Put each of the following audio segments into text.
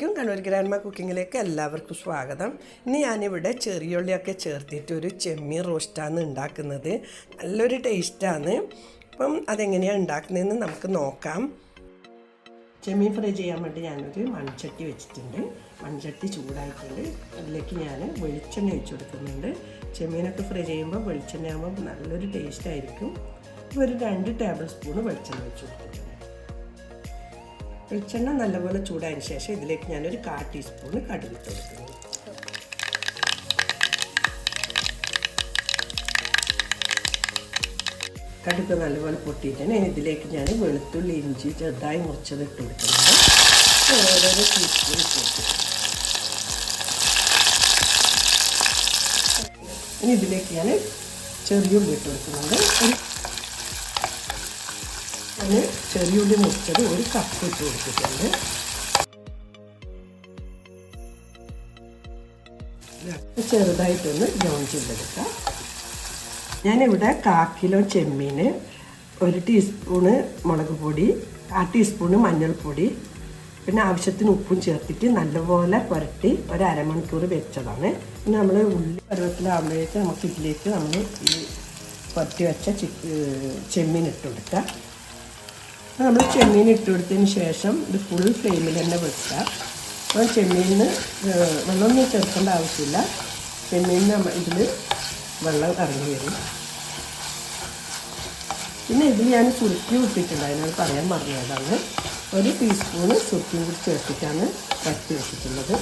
Kannur grandma കുക്കിങ്ങിലേക്ക് എല്ലാവർക്കും സ്വാഗതം. ഇനി ഞാനിവിടെ ചെറിയുള്ളിയൊക്കെ ചേർത്തിട്ട് ഒരു ചെമ്മീൻ റോസ്റ്റാണ് ഉണ്ടാക്കുന്നത്. നല്ലൊരു ടേസ്റ്റാണ് അപ്പം അതെങ്ങനെയാണ് ഉണ്ടാക്കുന്നതെന്ന് നമുക്ക് നോക്കാം. ചെമ്മീൻ ഫ്രൈ ചെയ്യാൻ വേണ്ടി ഞാനൊരു മൺചട്ടി വെച്ചിട്ടുണ്ട്. മൺചട്ടി ചൂടായിട്ടുണ്ട്. അതിലേക്ക് ഞാൻ വെളിച്ചെണ്ണ ഒഴിച്ചു കൊടുക്കുന്നുണ്ട്. ചെമ്മീനൊക്കെ ഫ്രൈ ചെയ്യുമ്പോൾ വെളിച്ചെണ്ണ ആകുമ്പോൾ നല്ലൊരു ടേസ്റ്റ് ആയിരിക്കും. ഒരു രണ്ട് ടേബിൾ സ്പൂൺ വെളിച്ചെണ്ണ വെച്ച് കൊടുക്കുന്നുണ്ട്. വെളിച്ചെണ്ണ നല്ലപോലെ ചൂടായതിന് ശേഷം ഇതിലേക്ക് ഞാനൊരു കാ ടീസ്പൂൺ കടുക് ഇട്ട് കൊടുക്കുന്നു കടുക് നല്ലപോലെ പൊട്ടിയിട്ടാണ് ഇതിലേക്ക് ഞാൻ വെളുത്തുള്ളി ഇഞ്ചി ചെറുതായി മുറിച്ചത് ഇട്ട് കൊടുക്കുന്നത് ഓരോരോ ടീസ്പൂൺ ഇനി ഇതിലേക്ക് ഞാൻ ചെറിയുള്ളി ഇട്ട് കൊടുക്കുന്നുണ്ട്. ഒരു ഞാൻ ചെറിയുള്ളി മുറിച്ചത് ഒരു കപ്പ് ഇട്ട് കൊടുത്തിട്ടുണ്ട്. ചെറുതായിട്ടൊന്ന് ബ്രൗൺ ചെയ്തെടുക്കാം ഞാനിവിടെ കാക്കിലോ ചെമ്മീന് ചെമ്മീൻ ഒരു ടീസ്പൂണ് മുളക് പൊടി ആ ടീസ്പൂണ് മഞ്ഞൾപ്പൊടി പിന്നെ ആവശ്യത്തിന് ഉപ്പും ചേർത്തിട്ട് നല്ലപോലെ പുരട്ടി ഒരു അരമണിക്കൂർ വെച്ചതാണ്. പിന്നെ നമ്മൾ ഉള്ളി പരുവത്തിലാകുമ്പോഴേക്ക് നമുക്ക് ഇതിലേക്ക് നമ്മൾ ഈ പുരട്ടി വെച്ച ചെമ്മീൻ ഇട്ട് കൊടുക്കുക നമ്മൾ ചെമ്മീൻ ഇട്ട് കൊടുത്തതിന് ശേഷം ഇത് ഫുൾ ഫ്ലെയിമിൽ തന്നെ വെക്കുക അപ്പോൾ ചെമ്മീനിന് വെള്ളമൊന്നും ചേർക്കേണ്ട ആവശ്യമില്ല. ചെമ്മീനിന് ഇതിൽ വെള്ളം ഇറങ്ങി വരും. പിന്നെ ഇതിൽ ഞാൻ ചുരുക്കി വിട്ടിട്ടുണ്ട് അതിനത് പറയാൻ പറഞ്ഞതാണ് ഒരു ടീസ്പൂണ് സുറുക്കിയും കൂടി ചേർത്തിട്ടാണ് വറ്റി വെച്ചിട്ടുള്ളത്.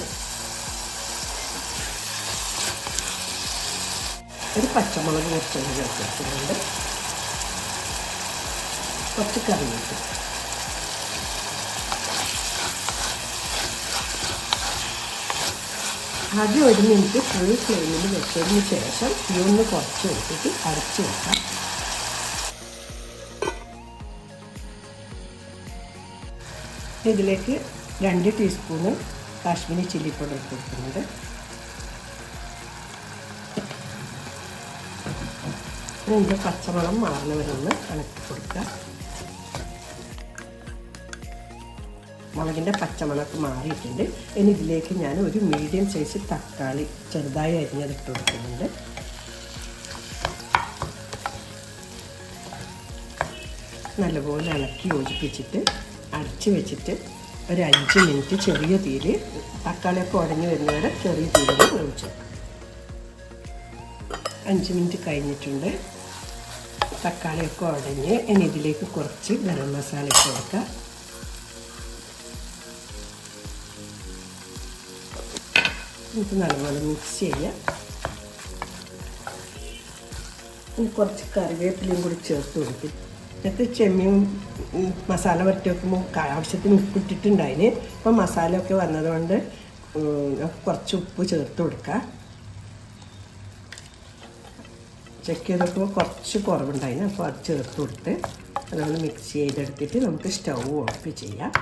ഒരു പച്ചമുളക് കുറച്ചൊന്ന് ചേർത്തിട്ടുണ്ട്. കുറച്ച് കറിവേപ്പില. ആദ്യം ഒരു മിനിറ്റ് ഫുൾ ഫ്ലെയിമിൽ വെച്ചതിന് ശേഷം ഇതൊന്ന് കുറച്ച് എടുത്തിട്ട് അടച്ചു വെക്കാം. ഇതിലേക്ക് രണ്ട് ടീസ്പൂണ് കാശ്മീരി ചില്ലി പൗഡർ കൊടുക്കുന്നത് ഇതിന്റെ പച്ചമണം മാറുന്നവരൊന്ന് ഇളക്കി കൊടുക്കുക മുളകിന്റെ പച്ചമണക്ക് മാറിയിട്ടുണ്ട്. ഇനി ഇതിലേക്ക് ഞാൻ ഒരു മീഡിയം സൈസ് തക്കാളി ചെറുതായി അരിഞ്ഞതിട്ട് കൊടുക്കുന്നുണ്ട് നല്ലപോലെ ഇളക്കി യോജിപ്പിച്ചിട്ട് അടച്ചു വെച്ചിട്ട് ഒരു അഞ്ച് മിനിറ്റ് ചെറിയ തീയിൽ തക്കാളിയൊക്കെ ഉടഞ്ഞു വരുന്നവരെ ചെറിയ തീയിൽ ഒഴിച്ചു. അഞ്ച് മിനിറ്റ് കഴിഞ്ഞിട്ടുണ്ട്. തക്കാളിയൊക്കെ ഉടഞ്ഞ് ഇനി ഇതിലേക്ക് കുറച്ച് ഗരം മസാല ഇട്ട് കൊടുക്കുക. ഇത് നല്ലപോലെ മിക്സ് ചെയ്യുക കുറച്ച് കറിവേപ്പിലയും കൂടി ചേർത്ത് കൊടുക്കും. എന്നിട്ട് ചെമ്മീൻ മസാല വരട്ടി വെക്കുമ്പോൾ ആവശ്യത്തിന് ഉപ്പ് ഇട്ടിട്ടുണ്ടായിന്. അപ്പോൾ മസാലയൊക്കെ വന്നതുകൊണ്ട് കുറച്ച് ഉപ്പ് ചേർത്ത് കൊടുക്കുക ചെക്ക് ചെയ്ത് നോക്കുമ്പോൾ കുറച്ച് കുറവുണ്ടായിന് അപ്പോൾ അത് ചേർത്ത് കൊടുത്ത് അതുപോലെ മിക്സ് ചെയ്തെടുത്തിട്ട് നമുക്ക് സ്റ്റൗ ഓഫ് ചെയ്യാം.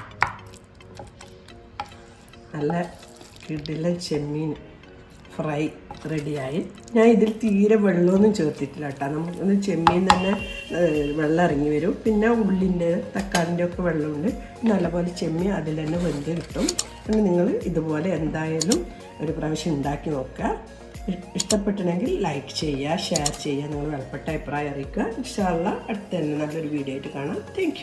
നല്ല കിടിലൻ ചെമ്മീൻ ഫ്രൈ റെഡിയായി. ഞാൻ ഇതിൽ തീരെ വെള്ളമൊന്നും ചേർത്തിട്ടില്ല കേട്ടോ. നമുക്ക് ചെമ്മീൻ തന്നെ വെള്ളം ഇറങ്ങി വരും. പിന്നെ ഉള്ളിന്റെ തക്കാളിന്റെ ഒക്കെ വെള്ളമുണ്ട്. നല്ലപോലെ ചെമ്മീൻ അതിൽ തന്നെ വെന്ത് കിട്ടും. പിന്നെ നിങ്ങൾ ഇതുപോലെ എന്തായാലും ഒരു പ്രാവശ്യം ഉണ്ടാക്കി നോക്കുക. ഇഷ്ടപ്പെട്ടിട്ടുണ്ടെങ്കിൽ ലൈക്ക് ചെയ്യുക ഷെയർ ചെയ്യുക. നിങ്ങൾ വിലപ്പെട്ട അഭിപ്രായം അറിയിക്കുക. ഇഷ്ടമുള്ള അടുത്ത തന്നെ നല്ലൊരു വീഡിയോ ആയിട്ട് കാണാം. താങ്ക്